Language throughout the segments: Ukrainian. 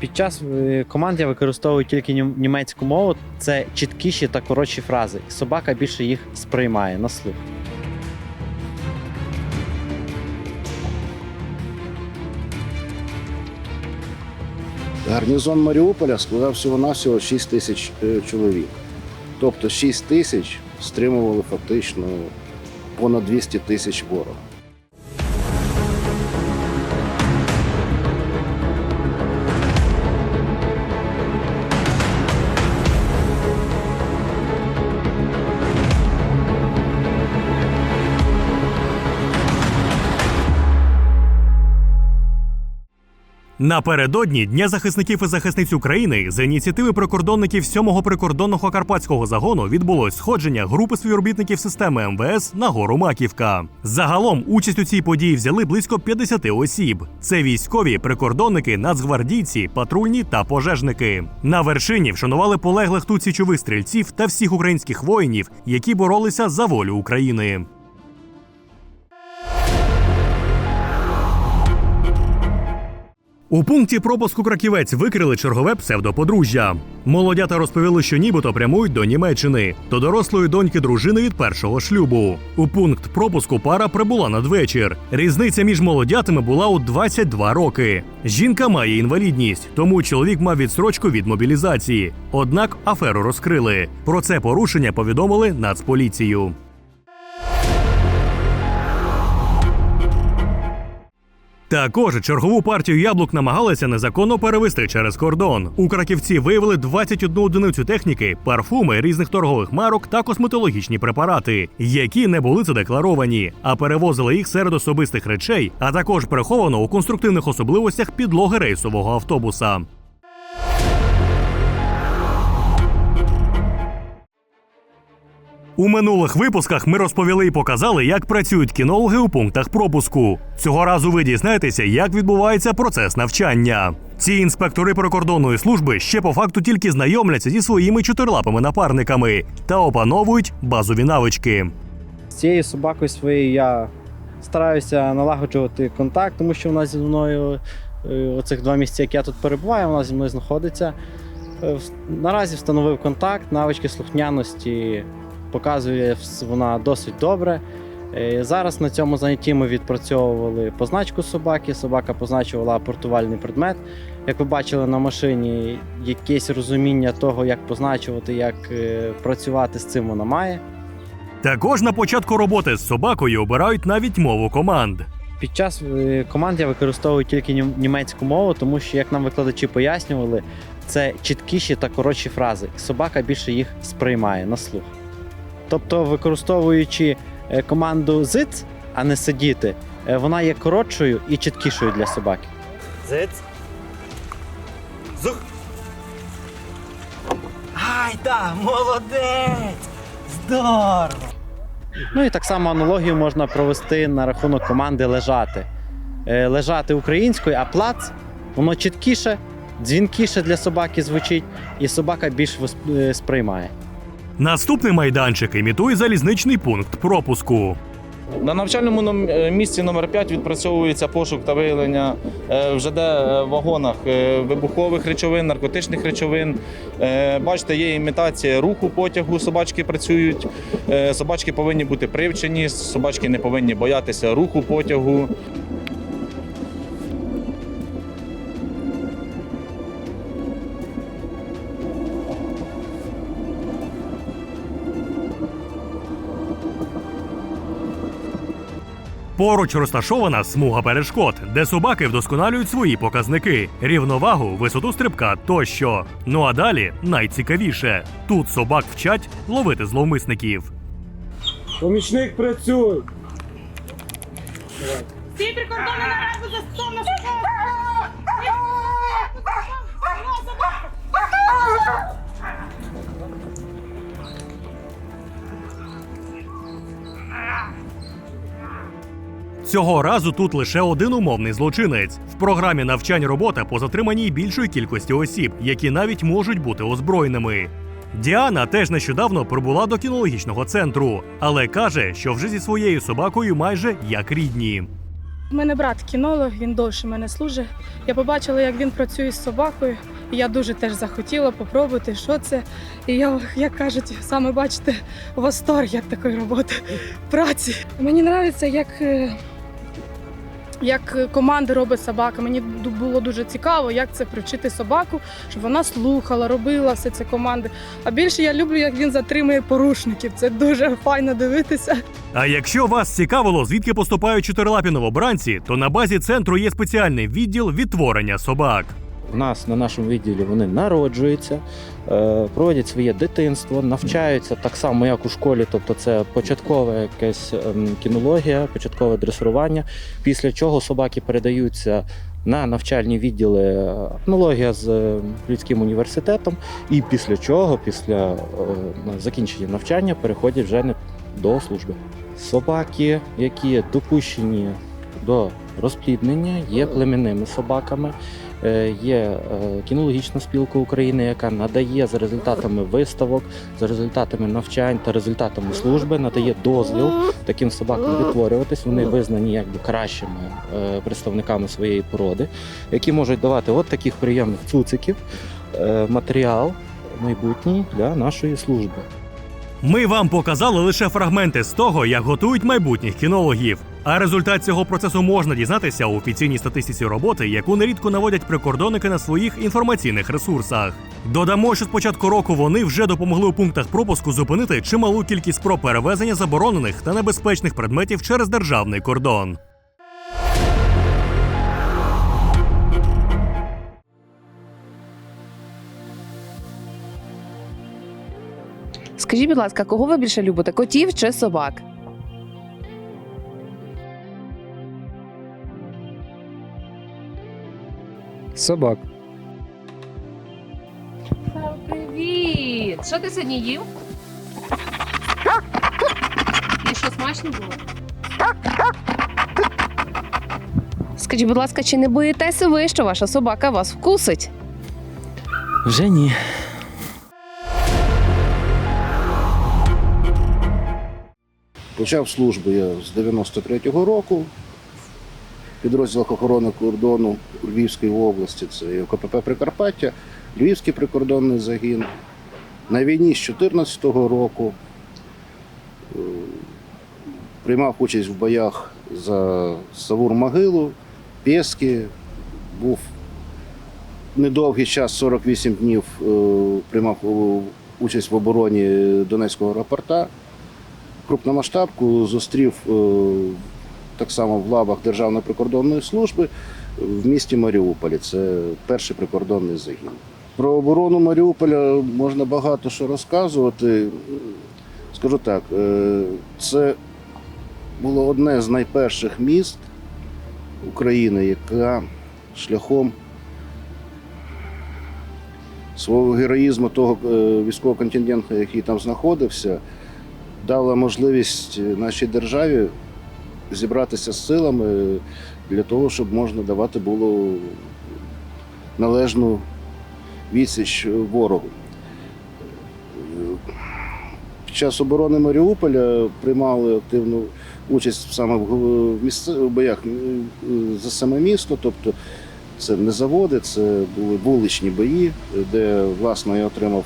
Під час е, команд я використовую тільки німецьку мову. Це чіткіші та коротші фрази. Собака більше їх сприймає на слух. Гарнізон Маріуполя складав всього-навсього 6 тисяч е, чоловік. Тобто 6 тисяч стримували фактично понад 200 тисяч ворога. Напередодні Дня захисників і захисниць України за ініціативи прикордонників 7-го прикордонного карпатського загону відбулось сходження групи співробітників системи МВС на гору Маківка. Загалом участь у цій події взяли близько 50 осіб. Це військові, прикордонники, нацгвардійці, патрульні та пожежники. На вершині вшанували полеглих тут січових стрільців та всіх українських воїнів, які боролися за волю України. У пункті пропуску краківець викрили чергове псевдоподружжя. Молодята розповіли, що нібито прямують до Німеччини, до дорослої доньки дружини від першого шлюбу. У пункт пропуску пара прибула надвечір. Різниця між молодятами була у 22 роки. Жінка має інвалідність, тому чоловік мав відстрочку від мобілізації. Однак аферу розкрили. Про це порушення повідомили Нацполіцію. Також чергову партію яблук намагалися незаконно перевести через кордон. У краківці виявили 21 одиницю техніки, парфуми різних торгових марок та косметологічні препарати, які не були задекларовані, а перевозили їх серед особистих речей, а також приховано у конструктивних особливостях підлоги рейсового автобуса. У минулих випусках ми розповіли і показали, як працюють кінологи у пунктах пропуску. Цього разу ви дізнаєтеся, як відбувається процес навчання. Ці інспектори прикордонної служби ще по факту тільки знайомляться зі своїми чотирилапими напарниками та опановують базові навички. З цією собакою своєю я стараюся налагоджувати контакт, тому що вона зі мною е, оцих два місяці, як я тут перебуваю, вона зі мною знаходиться. Е, Наразі встановив контакт, навички слухняності показує вона досить добре. Е, Зараз на цьому занятті ми відпрацьовували позначку собаки. Собака позначувала апортувальний предмет. Як ви бачили на машині, якесь розуміння того, як позначувати, як е, працювати з цим вона має. Також на початку роботи з собакою обирають навіть мову команд. Під час е, команд я використовую тільки німецьку мову, тому що, як нам викладачі пояснювали, це чіткіші та коротші фрази. Собака більше їх сприймає на слух. Тобто, використовуючи е, команду зиц, а не сидіти, е, вона є коротшою і чіткішою для собаки. Зиц. Зух. Ай, молодець! Здорово! Ну і так само аналогію можна провести на рахунок команди лежати. Е, Лежати українською, а плац воно чіткіше, дзвінкіше для собаки звучить, і собака більш сприймає. Наступний майданчик імітує залізничний пункт пропуску. На навчальному е, місці номер 5 відпрацьовується пошук та виявлення е, в ЖД вагонах е, вибухових речовин, наркотичних речовин. Бачите, є імітація руху потягу. Собачки працюють. Собачки повинні бути привчені, собачки не повинні боятися руху потягу. Поруч розташована смуга перешкод, де собаки вдосконалюють свої показники, рівновагу, висоту стрибка тощо. Ну а далі найцікавіше: тут собак вчать ловити зловмисників. Помічник працюй. Всі прикордонні наради застосовано Цього разу тут лише один умовний злочинець. В програмі навчань робота по затриманій більшої кількості осіб, які навіть можуть бути озброєними. Діана теж нещодавно прибула до кінологічного центру, але каже, що вже зі своєю собакою майже як рідні. У мене брат кінолог, він довше мене служить. Я побачила, як він працює з собакою, і я дуже теж захотіла попробувати, що це. І я, як кажуть, саме бачите, восторг від такої роботи, праці. Мені подобається, як, е, як команди робить собака. Мені було дуже цікаво, як це привчити собаку, щоб вона слухала, робила все це команди. А більше я люблю, як він затримує порушників. Це дуже файно дивитися. А якщо вас цікавило, звідки поступають чотирилапі новобранці, то на базі центру є спеціальний відділ відтворення собак. У нас на нашому відділі вони народжуються, е, проводять своє дитинство, навчаються так само, як у школі, тобто це початкова якась ем, кінологія, початкове дресирування, після чого собаки передаються на навчальні відділи е, аналогія з е, людським університетом, і після чого, після е, закінчення навчання, переходять вже до служби. Собаки, які допущені до розпліднення, є племінними собаками. Е, Є е, кінологічна спілка України, яка надає за результатами виставок, за результатами навчань та результатами служби, надає дозвіл таким собакам відтворюватись. Вони визнані якби кращими е, представниками своєї породи, які можуть давати от таких приємних цуциків, матеріал майбутній для нашої служби. Ми вам показали лише фрагменти з того, як готують майбутніх кінологів. А результат цього процесу можна дізнатися у офіційній статистиці роботи, яку нерідко наводять прикордонники на своїх інформаційних ресурсах. Додамо, що з початку року вони вже допомогли у пунктах пропуску зупинити чималу кількість про перевезення заборонених та небезпечних предметів через державний кордон. Скажіть, будь ласка, кого ви більше любите? Котів чи собак? Собак. Привіт! Що ти сьогодні їв? І що смачно було? Скажіть, будь ласка, чи не боїтеся ви, що ваша собака вас вкусить? Вже ні. Почав службу я з 93-го року в підрозділах охорони кордону Львівської області. Це КПП Прикарпаття, Львівський прикордонний загін. На війні з 14-го року е, приймав участь в боях за Савур Могилу, Пєски, був недовгий час, 48 днів, е, приймав участь в обороні Донецького аеропорта крупномасштабку зустрів е, так само в лавах Державної прикордонної служби в місті Маріуполі. Це перший прикордонний загін. Про оборону Маріуполя можна багато що розказувати. Скажу так, е, це було одне з найперших міст України, яка шляхом свого героїзму того е, військового контингенту, який там знаходився, дала можливість нашій державі зібратися з силами для того, щоб можна давати було належну відсіч ворогу. Під час оборони Маріуполя приймали активну участь саме в боях е, за саме місто, тобто це не заводи, це були вуличні бої, де власне я отримав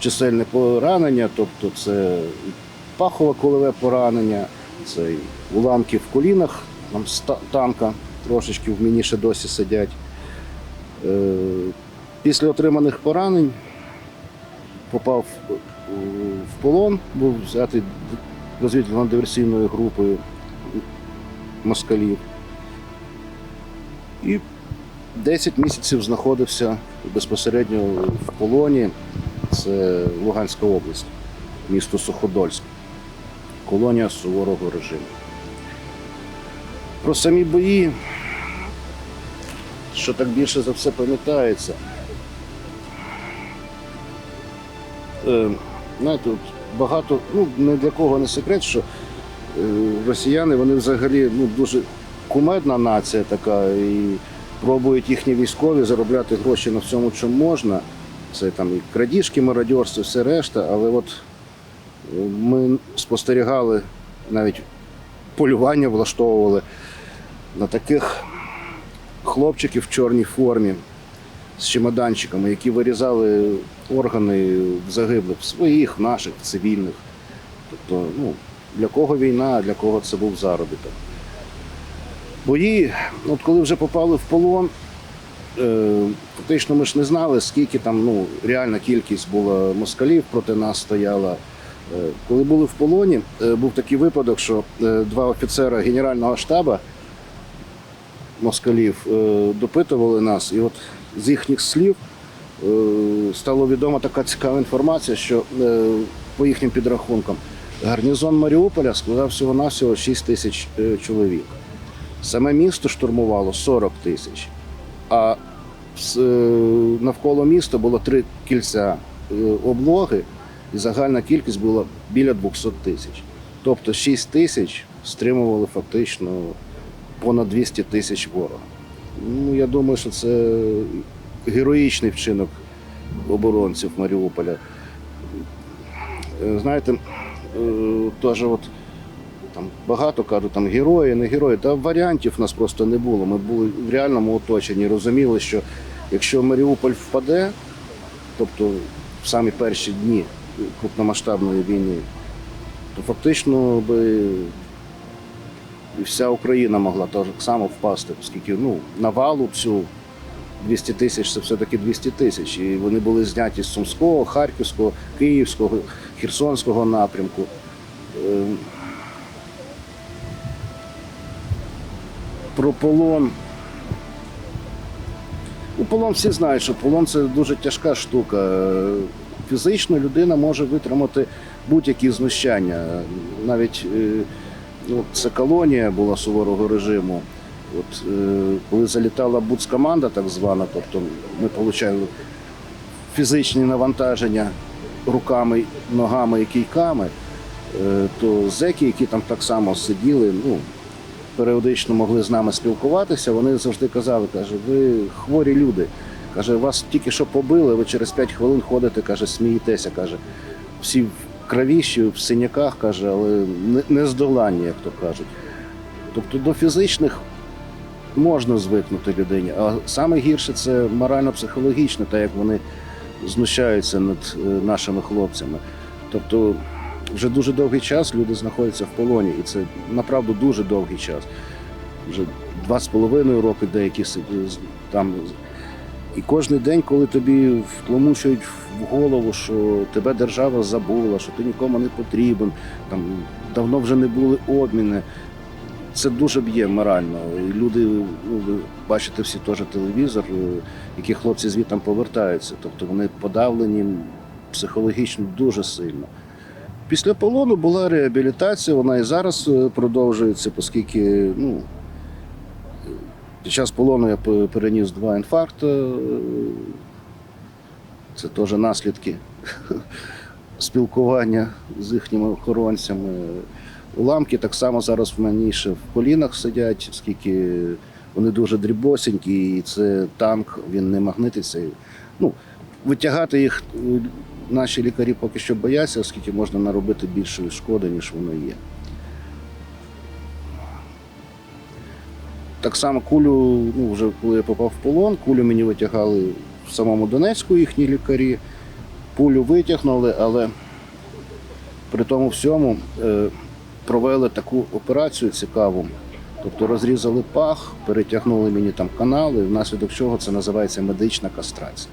чисельне поранення, тобто це пахове колове поранення, це і уламки в колінах там, танка трошечки в мені ще досі сидять. Е, Після отриманих поранень попав в полон, був взятий розвідувально-диверсійною групою москалів. І 10 місяців знаходився безпосередньо в полоні. Це Луганська область, місто Суходольськ, колонія суворого режиму. Про самі бої, що так більше за все пам'ятається. Е, знаєте, от багато, ну не для кого не секрет, що е, росіяни вони взагалі ну, дуже кумедна нація така, і пробують їхні військові заробляти гроші на всьому, чому можна. Це там і крадіжки, мародьорство, все решта. Але от ми спостерігали, навіть полювання влаштовували на таких хлопчиків в чорній формі з чемоданчиками, які вирізали органи загиблих своїх, наших, цивільних. Тобто, ну, для кого війна, а для кого це був заробіток. Бої, от коли вже попали в полон, е, фактично ми ж не знали, скільки там ну, реальна кількість була москалів проти нас стояла. Е, Коли були в полоні, е, був такий випадок, що е, два офіцера Генерального штабу москалів допитували нас, і от з їхніх слів стало відома така цікава інформація, що по їхнім підрахункам гарнізон Маріуполя складав всього-навсього 6 тисяч чоловік. Саме місто штурмувало 40 тисяч, а навколо міста було три кільця облоги, і загальна кількість була біля 200 тисяч. Тобто 6 тисяч стримували фактично понад 200 тисяч ворога. Ну, я думаю, що це героїчний вчинок оборонців Маріуполя. Е, Знаєте, е, теж от там багато кажуть, там герої, не герої. Та варіантів у нас просто не було. Ми були в реальному оточенні, розуміли, що якщо Маріуполь впаде, тобто в самі перші дні крупномасштабної війни, то фактично би вся Україна могла так само впасти, оскільки ну, навалу цю 200 тисяч це все-таки 200 тисяч. І вони були зняті з Сумського, Харківського, Київського, Херсонського напрямку. Е, Про полон. Ну, полон всі знають, що полон це дуже тяжка штука. Фізично людина може витримати будь-які знущання. Навіть е, ну, це колонія була суворого режиму. От, е, коли залітала буцкоманда, так звана, тобто ми отримали фізичні навантаження руками, ногами і кійками, е, то зеки, які там так само сиділи, ну, періодично могли з нами спілкуватися, вони завжди казали, каже, ви хворі люди. Каже, вас тільки що побили, ви через 5 хвилин ходите, каже, смієтеся, каже, всі в кровіщі, в синяках, каже, але не, здоланні, як то кажуть. Тобто до фізичних можна звикнути людині, а саме гірше це морально-психологічно, так як вони знущаються над е, нашими хлопцями. Тобто вже дуже довгий час люди знаходяться в полоні, і це направду дуже довгий час. Вже два з половиною роки деякі там. І кожен день, коли тобі втламучують в голову, що тебе держава забула, що ти нікому не потрібен, там давно вже не були обміни. Це дуже б'є морально. І люди, ну, ви бачите всі теж телевізор, е, які хлопці звідти повертаються. Тобто вони подавлені психологічно дуже сильно. Після полону була реабілітація, вона і зараз е, продовжується, оскільки ну, під час полону я переніс два інфаркти. Це теж наслідки спілкування з їхніми охоронцями. Уламки так само зараз в мені ще в колінах сидять, оскільки вони дуже дрібосенькі, і це танк, він не магнититься. Ну, витягати їх е, наші лікарі поки що бояться, оскільки можна наробити більшої шкоди, ніж воно є. Так само кулю, ну вже коли я попав в полон, кулю мені витягали в самому Донецьку їхні лікарі. Пулю витягнули, але при тому всьому е, провели таку операцію цікаву. Тобто розрізали пах, перетягнули мені там канали, внаслідок чого це називається медична кастрація.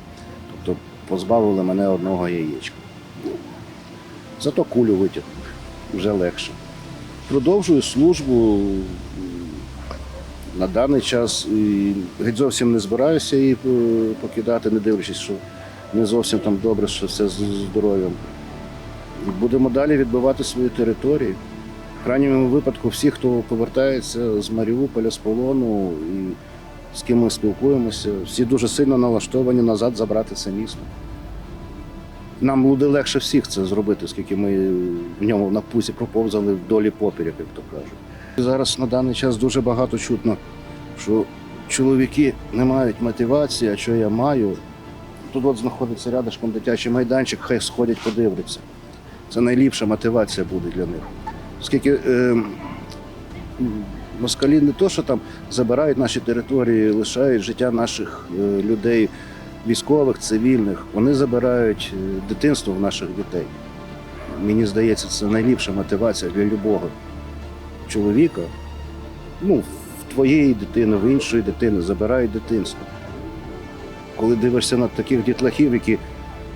Тобто позбавили мене одного яєчка. Зато кулю витягнули, вже легше. Продовжую службу на даний час і геть зовсім не збираюся її е, покидати, не дивлячись, що не зовсім там добре, що все з здоров'ям. Будемо далі відбивати свої території. В крайньому випадку, всі, хто повертається з Маріуполя, з полону і з ким ми спілкуємося, всі дуже сильно налаштовані назад забрати це місто. Нам буде легше всіх це зробити, оскільки ми в ньому на пузі проповзали вдолі поперек, як то кажуть. Зараз на даний час дуже багато чутно, що чоловіки не мають мотивації, а що я маю. Тут от знаходиться рядышком дитячий майданчик, хай сходять, подивляться. Це найліпша мотивація буде для них. Оскільки е, Москалі не то, що там забирають наші території, лишають життя наших е, людей, військових, цивільних. Вони забирають е, дитинство в наших дітей. Мені здається, це найліпша мотивація для любого чоловіка. Ну, в твоєї дитини, в іншої дитини забирають дитинство. Коли дивишся на таких дітлахів, які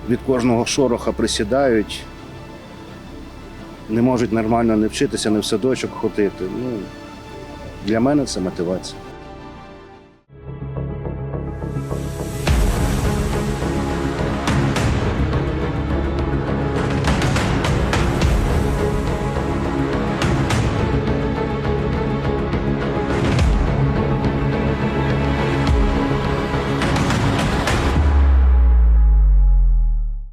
від кожного шороха присідають, не можуть нормально не вчитися, не в садочок ходити. Ну, для мене це мотивація.